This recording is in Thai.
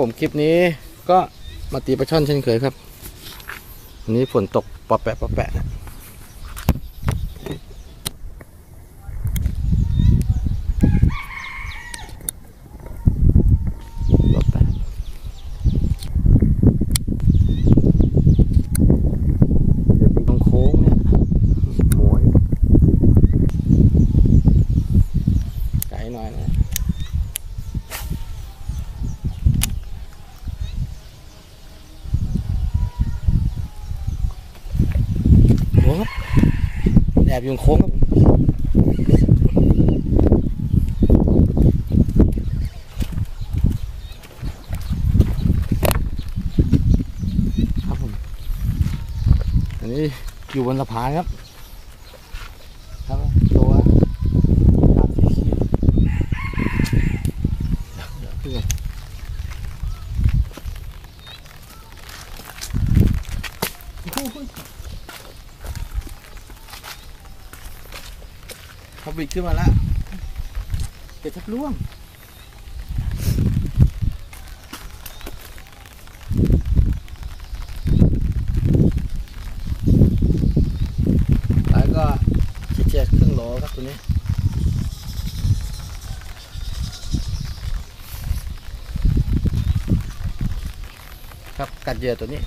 ผมคลิปนี้ก็มาตีปลาช่อนเช่นเคยครับวันนี้ฝนตกปอแปะปอแปะนะปอแปะเดี๋ยวตรงโค้งเนี่ยโหยไกลหน่อยนะ โอ้ครับแอบอยู่โค้งครับครับผมอันนี้อยู่บนสะพานครับครับตัวดาบสีเขียวเดี๋ยวขึ้นก่นโอ้โห เขาบิดขึ้นมาแล้วเป็ดทับล่วงแล้วก็คิดเจ็ดครึ่งโลครับตัวนี้ครับกัดเยื่อตัวนี้